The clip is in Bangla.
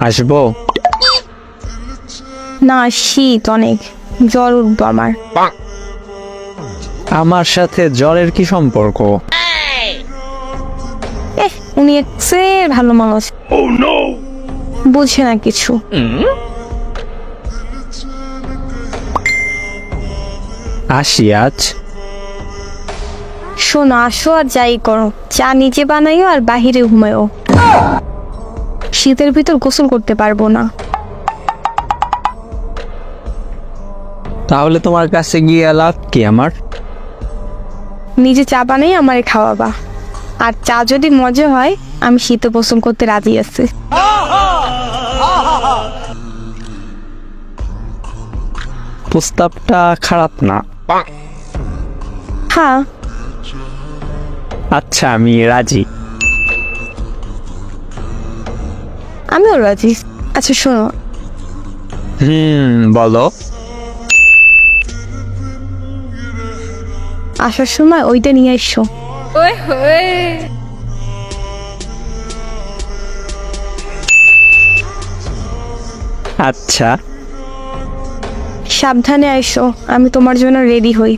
আসব? না শীত অনেক। জ্বর উঠবো আমার। আমার সাথে জ্বরের কি সম্পর্ক? এহ উনি একসে ভালো মানুষ। বুঝে না কিছু। আসি আজ। শোনো আসো আর যাই করো। চা নিজে বানাইও আর বাহিরে ঘুমাইও শীতের ভিতর গোসল করতে পারব না। তাহলে তোমার কাছে গিয়ে লাভ কি আমার? নিজে চা বানাই আমারে খাওয়াবা। আর চা যদি মজা হয় আমি শীতে গোসল করতে রাজি আছি। প্রস্তাবটা খারাপ না। হ্যাঁ। আচ্ছা আমি রাজি। আমিও রাজি। আচ্ছা শোনো। হুম বলো। আসার সময় ওইটা নিয়ে এসো। আচ্ছা। সাবধানে এসো আমি তোমার জন্য রেডি হই।